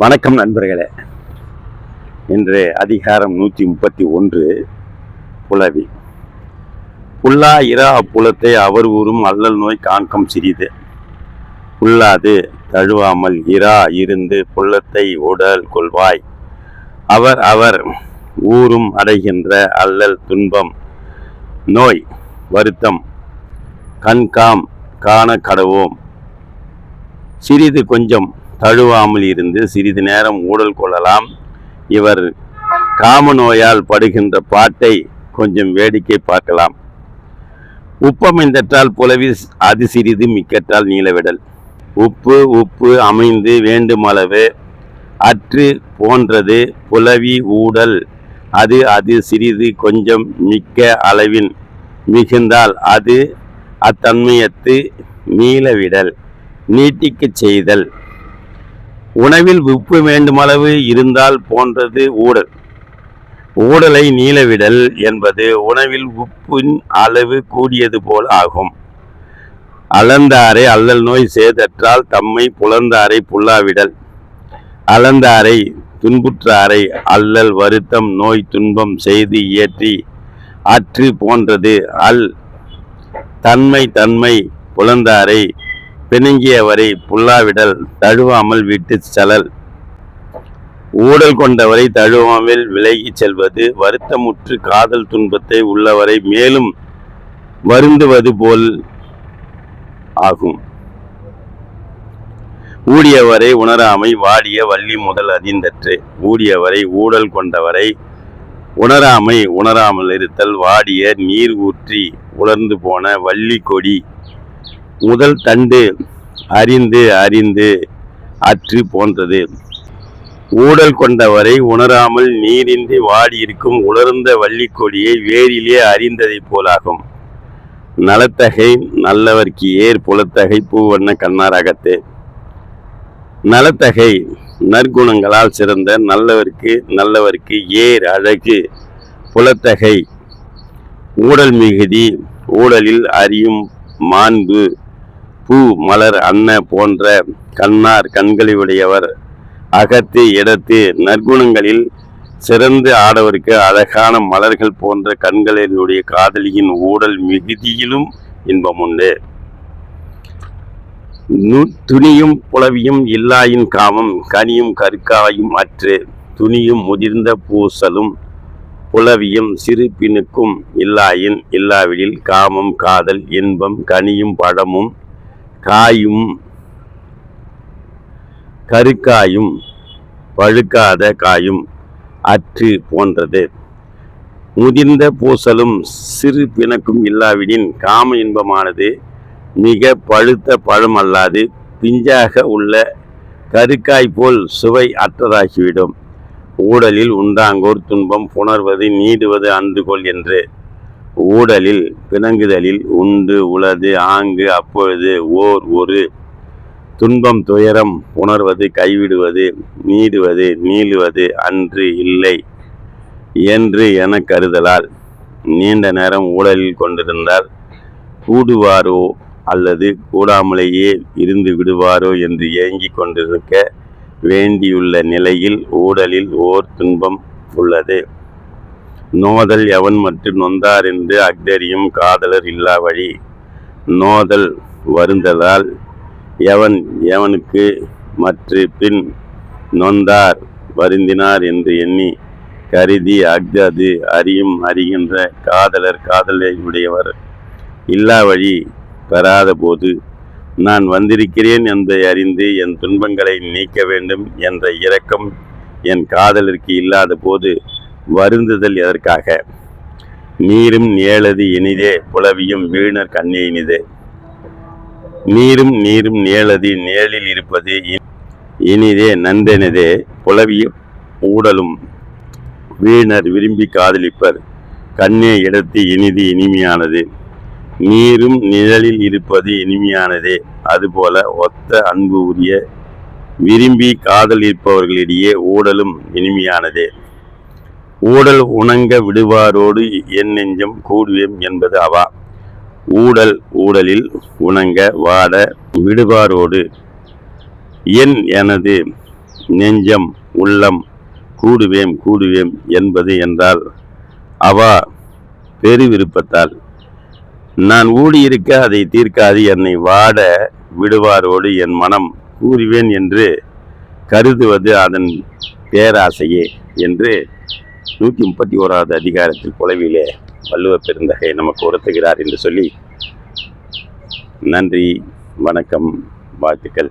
வணக்கம் நண்பர்களே. இன்று அதிகாரம் நூற்றி முப்பத்தி ஒன்று புலவி. புல்லா இரா அப்புலத்தை அவர் ஊறும் அல்லல் நோய் காண்கம் சிறிது. புல்லாது தழுவாமல் இரா இருந்து புல்லத்தை உடல் கொள்வாய். அவர் அவர் ஊரும் அடைகின்ற அல்லல் துன்பம் நோய் வருத்தம் கண்காம் காண கடவோம். சிறிது கொஞ்சம் தழுவாமல் இருந்து சிறிது நேரம் ஊடல் கொள்ளலாம். இவர் காம நோயால் படுகின்ற பாட்டை கொஞ்சம் வேடிக்கை பார்க்கலாம். உப்பமைந்தற்றால் புலவி அது சிறிது மிக்கற்றால் நீலவிடல் உப்பு உப்பு அமைந்து வேண்டுமளவு அற்று போன்றது புலவி ஊடல். அது அது சிறிது கொஞ்சம் மிக்க அளவின் மிகுந்தால் அது அத்தன்மையத்து நீளவிடல். நீட்டிக்கச் செய்தல். உணவில் உப்பு வேண்டுமளவு இருந்தால் போன்றது ஊடல். ஊடலை நீளவிடல் என்பது உணவில் உப்பின் அளவு கூடியது போல் ஆகும். அளந்தாரை அல்லல் நோய் சேதற்றால் தம்மை புலந்தாரை புல்லாவிடல். அளந்தாரை துன்புற்றாரை அல்லல் வருத்தம் நோய் துன்பம் செய்து இயற்றி அற்று போன்றது. அல் தன்மை தன்மை புலந்தாரை பிணுங்கியவரை புல்லாவிடல் தழுவாமல் விட்டு செலல். ஊடல் கொண்டவரை தழுவாமல் விலகி செல்வது வருத்தமுற்று காதல் துன்பத்தை உள்ளவரை மேலும் வருந்துவது போல் ஆகும். ஊடியவரை உணராமை வாடிய வள்ளி முதல் அதிந்தற்று. ஊடியவரை ஊடல் கொண்டவரை உணராமை உணராமல் இருத்தல் வாடிய நீர் ஊற்றி உலர்ந்து போன வள்ளி கொடி. முதல் தண்டு அறிந்து அறிந்து அற்று போன்றது. ஊடல் கொண்டவரை உணராமல் நீரின்றி வாடியிருக்கும் உலர்ந்த வள்ளிக்கொடியை வேரிலே அறிந்ததைப் போலாகும். நலத்தகை நல்லவர்க்கு ஏர் புலத்தகை பூவண்ண கண்ணாரகத்து. நலத்தகை நற்குணங்களால் சிறந்த நல்லவர்க்கு நல்லவர்க்கு ஏர் அழகு புலத்தகை. ஊடல் மிகுதி ஊடலில் அறியும் மாண்பு பூ மலர் அன்ன போன்ற கண்ணார் கண்களுடையவர் அகத்து இடத்து நற்குணங்களில் சிறந்து ஆடவருக்கு அழகான மலர்கள் போன்ற கண்களினுடைய காதலியின் ஊடல் மிகுதியிலும் இன்பம் உண்டு துணியும் புலவியும் இல்லாயின் காமம் கனியும் கற்காயும் அற்று துணியும் முதிர்ந்த பூசலும் புலவியும் சிறு பிணுக்கும் இல்லாயின் இல்லாவிடில் காமம் காதல் இன்பம் கனியும் பழமும் காயும் கருக்காயும் பழுக்காத காயும் அற்று போன்றது. முதிர்ந்த பூசலும் சிறு பிணக்கும் இல்லாவிடின் காம இன்பமானது மிக பழுத்த பழம் அல்லாது பிஞ்சாக உள்ள கருக்காய் போல் சுவை அற்றதாகிவிடும். ஊடலில் உண்டாங்கோர் துன்பம் புணர்வது நீடுவது அன்றுகொள் என்று ஊடலில் பிணங்குதலில் உண்டு உளது ஆங்கு அப்பொழுது ஓர் ஒரு துன்பம் துயரம் உணர்வது கைவிடுவது நீடுவது நீளுவது அன்று இல்லை என்று என கருதலால் நீண்ட நேரம் ஊழலில் கொண்டிருந்தால் கூடுவாரோ அல்லது கூடாமலேயே இருந்து விடுவாரோ என்று ஏங்கிக் கொண்டிருக்க வேண்டியுள்ள நிலையில் ஊடலில் ஓர் துன்பம் உள்ளது. நோதல் எவன் மற்றும் நொந்தார் என்று அக்தரியும் காதலர் இல்லா வழி. நோதல் வருந்ததால் எவன் எவனுக்கு மற்ற பின் நொந்தார் வருந்தினார் என்று எண்ணி கருதி அக்தது அறியும் அறிகின்ற காதலர் காதலை உடையவர். இல்லா வழி பெறாத போது நான் வந்திருக்கிறேன் என்பதை அறிந்து என் துன்பங்களை நீக்க வேண்டும் என்ற இரக்கம் என் காதலிற்கு இல்லாத போது வருந்துதல் எதற்காக? நீரும் நேளது இனிதே புலவியும் வீணர் கண்ணே இனிதே. நீரும் நீரும் நேளது நிழலில் இருப்பது இனிதே நன்றெனதே புலவியும் ஊடலும். வீணர் விரும்பி காதலிப்பர் கண்ணே இடத்து இனிது இனிமையானது. நீரும் நிழலில் இருப்பது இனிமையானதே. அதுபோல ஒத்த அன்பு உரிய விரும்பி காதலிப்பவர்களிடையே ஊடலும் இனிமையானதே. ஊடல் உணங்க விடுவாரோடு என் நெஞ்சம் கூடுவேம் என்பது அவா. ஊடல் ஊடலில் உணங்க வாட விடுவாரோடு என் எனது நெஞ்சம் உள்ளம் கூடுவேம் கூடுவேம் என்பது என்றால் அவா பெருவிருப்பத்தால் நான் ஊடியிருக்க அதை தீர்க்காது என்னை வாட விடுவாரோடு என் மனம் கூறுவேன் என்று கருதுவது அதன் பேராசையே என்று நூற்றி முப்பத்தி ஓராவது அதிகாரத்தில் குழவிலே வள்ளுவ பெருந்தகை நமக்கு உறுத்துகிறார் என்று சொல்லி நன்றி வணக்கம் வாழ்த்துக்கள்.